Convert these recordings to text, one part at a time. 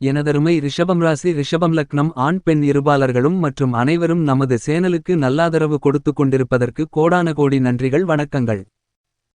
எனதருமை ரிஷபம் ராசி ரிஷபம் லக்னம் ஆண் பெண் இருபாலர்களும் மற்றும் அனைவரும் நமது சேனலுக்கு நல்லாதரவு கொடுத்து கொண்டிருப்பதற்கு கோடான கோடி நன்றிகள் வணக்கங்கள்.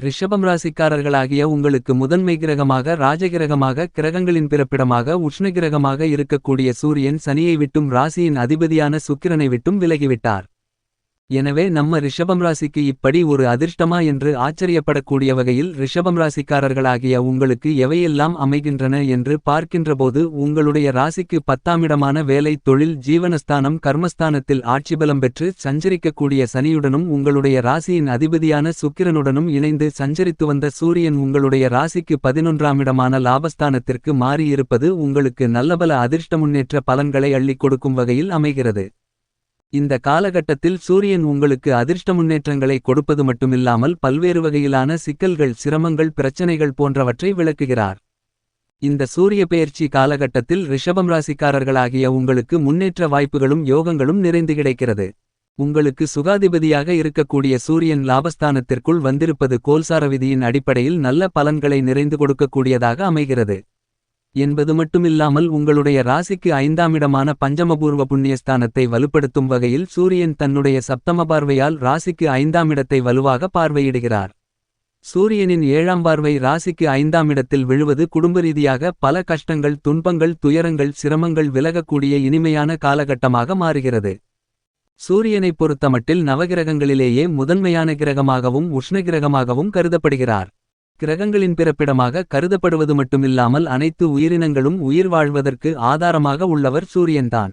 ரிஷபம் ராசிக்காரர்களாகிய உங்களுக்கு முதன்மை கிரகமாக ராஜகிரகமாக கிரகங்களின் பிறப்பிடமாக உஷ்ணகிரகமாக இருக்கக்கூடிய சூரியன் சனியை விட்டும் ராசியின் அதிபதியான சுக்கிரனை விட்டும் விலகிவிட்டார். எனவே நம்ம ரிஷபம் ராசிக்கு இப்படி ஒரு அதிர்ஷ்டமா என்று ஆச்சரியப்படக்கூடிய வகையில் ரிஷபம் ராசிக்காரர்களாகிய உங்களுக்கு எவையெல்லாம் அமைகின்றன என்று பார்க்கின்றபோது உங்களுடைய ராசிக்கு பத்தாமிடமான வேலை தொழில் ஜீவனஸ்தானம் கர்மஸ்தானத்தில் ஆட்சிபலம் பெற்று சஞ்சரிக்கக்கூடிய சனியுடனும் உங்களுடைய ராசியின் அதிபதியான சுக்கிரனுடனும் இணைந்து சஞ்சரித்து வந்த சூரியன் உங்களுடைய ராசிக்கு பதினொன்றாம் இடமான லாபஸ்தானத்திற்கு மாறியிருப்பது உங்களுக்கு நல்லபல அதிர்ஷ்ட முன்னேற்ற பலன்களை அள்ளிக் கொடுக்கும் வகையில் அமைகிறது. இந்த காலகட்டத்தில் சூரியன் உங்களுக்கு அதிர்ஷ்ட முன்னேற்றங்களை கொடுப்பது மட்டுமில்லாமல் பல்வேறு வகையிலான சிக்கல்கள் சிரமங்கள் பிரச்சனைகள் போன்றவற்றை விளக்குகிறார். இந்த சூரிய பெயர்ச்சி காலகட்டத்தில் ரிஷபம் ராசிக்காரர்களாகிய உங்களுக்கு முன்னேற்ற வாய்ப்புகளும் யோகங்களும் நிறைந்து கிடைக்கிறது. உங்களுக்கு சுகாதிபதியாக இருக்கக்கூடிய சூரியன் லாபஸ்தானத்திற்குள் வந்திருப்பது கோல்சார விதியின் அடிப்படையில் நல்ல பலன்களை நிறைந்து கொடுக்கக்கூடியதாக அமைகிறது. என்பது மட்டுமில்லாமல் உங்களுடைய ராசிக்கு ஐந்தாமிடமான பஞ்சமபூர்வ புண்ணியஸ்தானத்தை வலுப்படுத்தும் வகையில் சூரியன் தன்னுடைய சப்தம பார்வையால் ராசிக்கு ஐந்தாமிடத்தை வலுவாக பார்வையிடுகிறார். சூரியனின் ஏழாம் பார்வை ராசிக்கு ஐந்தாமிடத்தில் விழுவது குடும்ப ரீதியாக பல கஷ்டங்கள் துன்பங்கள் துயரங்கள் சிரமங்கள் விலகக்கூடிய இனிமையான காலகட்டமாக மாறுகிறது. சூரியனைப் பொறுத்தமட்டில் நவகிரகங்களிலேயே முதன்மையான கிரகமாகவும் உஷ்ணகிரகமாகவும் கருதப்படுகிறார். கிரகங்களின் பிறப்பிடமாக கருதப்படுவது மட்டுமில்லாமல் அனைத்து உயிரினங்களும் உயிர் வாழ்வதற்கு ஆதாரமாக உள்ளவர் சூரியன்தான்.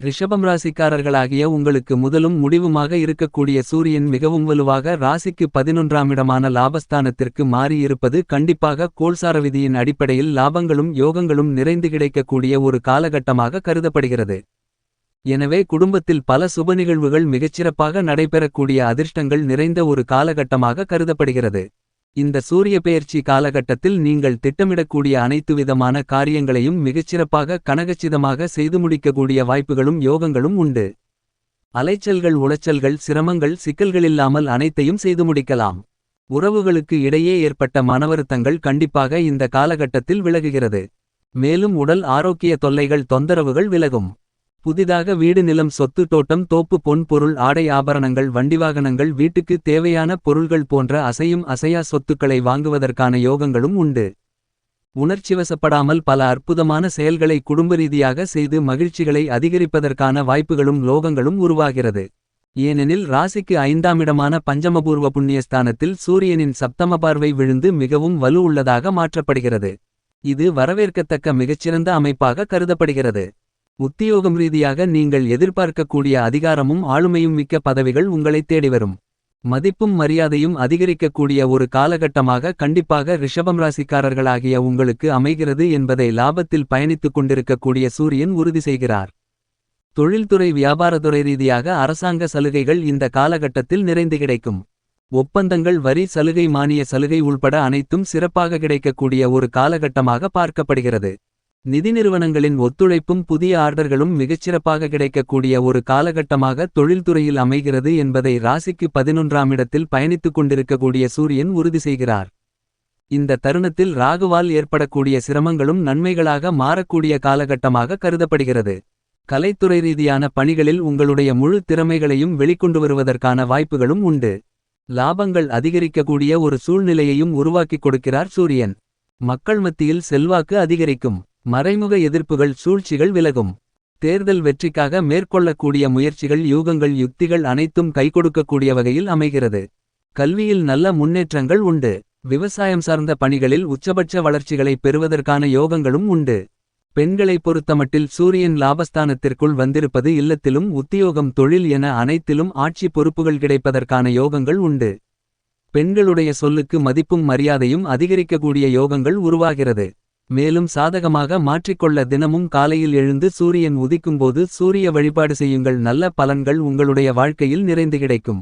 ரிஷபம் ராசிக்காரர்களாகிய உங்களுக்கு முதலும் முடிவுமாக இருக்கக்கூடிய சூரியன் மிகவும் வலுவாக ராசிக்கு பதினொன்றாம் இடமான லாபஸ்தானத்திற்கு மாறியிருப்பது கண்டிப்பாக கோல்சார விதியின் அடிப்படையில் லாபங்களும் யோகங்களும் நிறைந்து கிடைக்கக்கூடிய ஒரு காலகட்டமாக கருதப்படுகிறது. எனவே குடும்பத்தில் பல சுப நிகழ்வுகள் மிகச்சிறப்பாக நடைபெறக்கூடிய அதிர்ஷ்டங்கள் நிறைந்த ஒரு காலகட்டமாக கருதப்படுகிறது. இந்த சூரிய பெயர்ச்சி காலகட்டத்தில் நீங்கள் திட்டமிடக்கூடிய அனைத்து விதமான காரியங்களையும் மிகச்சிறப்பாக கனகச்சிதமாக செய்து முடிக்கக்கூடிய வாய்ப்புகளும் யோகங்களும் உண்டு. அலைச்சல்கள் உளைச்சல்கள் சிரமங்கள் சிக்கல்களில்லாமல் அனைத்தையும் செய்து முடிக்கலாம். உறவுகளுக்கு இடையே ஏற்பட்ட மனவருத்தங்கள் கண்டிப்பாக இந்த காலகட்டத்தில் விலகுகிறது. மேலும் உடல் ஆரோக்கிய தொல்லைகள் தொந்தரவுகள் விலகும். புதிதாக வீடு நிலம் சொத்து தோட்டம் தோப்பு பொன் பொருள் ஆடை ஆபரணங்கள் வண்டிவாகனங்கள் வீட்டுக்கு தேவையான பொருள்கள் போன்ற அசையும் அசையா சொத்துக்களை வாங்குவதற்கான யோகங்களும் உண்டு. உணர்ச்சிவசப்படாமல் பல அற்புதமான செயல்களை குடும்ப ரீதியாக செய்து மகிழ்ச்சிகளை அதிகரிப்பதற்கான வாய்ப்புகளும் லோகங்களும் உருவாகிறது. ஏனெனில் ராசிக்கு ஐந்தாமிடமான பஞ்சமபூர்வ புண்ணியஸ்தானத்தில் சூரியனின் சப்தம பார்வை விழுந்து மிகவும் வலு உள்ளதாக மாற்றப்படுகிறது. இது வரவேற்கத்தக்க மிகச்சிறந்த அமைப்பாக கருதப்படுகிறது. உத்தியோகம் ரீதியாக நீங்கள் எதிர்பார்க்கக்கூடிய அதிகாரமும் ஆளுமையும் மிக்க பதவிகள் உங்களை தேடிவரும் மதிப்பும் மரியாதையும் அதிகரிக்கக்கூடிய ஒரு காலகட்டமாக கண்டிப்பாக ரிஷபம் ராசிக்காரர்களாகிய உங்களுக்கு அமைகிறது என்பதை லாபத்தில் பயணித்துக் கொண்டிருக்கக்கூடிய சூரியன் உறுதி செய்கிறார். தொழில்துறை வியாபாரத்துறை ரீதியாக அரசாங்க சலுகைகள் இந்த காலகட்டத்தில் நிறைந்து கிடைக்கும். ஒப்பந்தங்கள் வரி சலுகை மானிய சலுகை உள்பட அனைத்தும் சிறப்பாக கிடைக்கக்கூடிய ஒரு காலகட்டமாக பார்க்கப்படுகிறது. நிதி நிறுவனங்களின் ஒத்துழைப்பும் புதிய ஆர்டர்களும் மிகச்சிறப்பாக கிடைக்கக்கூடிய ஒரு காலகட்டமாக தொழில்துறையில் அமைகிறது என்பதை ராசிக்கு பதினொன்றாம் இடத்தில் பயணித்துக் கொண்டிருக்கக்கூடிய சூரியன் உறுதி செய்கிறார். இந்த தருணத்தில் ராகுவால் ஏற்படக்கூடிய சிரமங்களும் நன்மைகளாக மாறக்கூடிய காலகட்டமாக கருதப்படுகிறது. கலைத்துறை ரீதியான பணிகளில் உங்களுடைய முழு திறமைகளையும் வெளிக்கொண்டு வருவதற்கான வாய்ப்புகளும் உண்டு. லாபங்கள் அதிகரிக்கக்கூடிய ஒரு சூழ்நிலையையும் உருவாக்கிக் கொடுக்கிறார் சூரியன். மக்கள் மத்தியில் செல்வாக்கு அதிகரிக்கும். மறைமுக எதிர்ப்புகள் சூழ்ச்சிகள் விலகும் தேர்தல் வெற்றிக்காக மேற்கொள்ளக்கூடிய முயற்சிகள் யூகங்கள் யுக்திகள் அனைத்தும் கைகொடுக்கக்கூடிய வகையில் அமைகிறது. கல்வியில் நல்ல முன்னேற்றங்கள் உண்டு. விவசாயம் சார்ந்த பணிகளில் உச்சபட்ச வளர்ச்சிகளை பெறுவதற்கான யோகங்களும் உண்டு. பெண்களை பொறுத்தமட்டில் சூரியன் லாபஸ்தானத்திற்குள் வந்திருப்பது இல்லத்திலும் உத்தியோகம் தொழில் என அனைத்திலும் ஆட்சி பொறுப்புகள் கிடைப்பதற்கான யோகங்கள் உண்டு. பெண்களுடைய சொல்லுக்கு மதிப்பும் மரியாதையும் அதிகரிக்கக்கூடிய யோகங்கள் உருவாகிறது. மேலும் சாதகமாக மாற்றிக்கொள்ள தினமும் காலையில் எழுந்து சூரியன் உதிக்கும்போது சூரிய வழிபாடு செய்யுங்கள் நல்ல பலன்கள் உங்களுடைய வாழ்க்கையில் நிறைந்து கிடைக்கும்.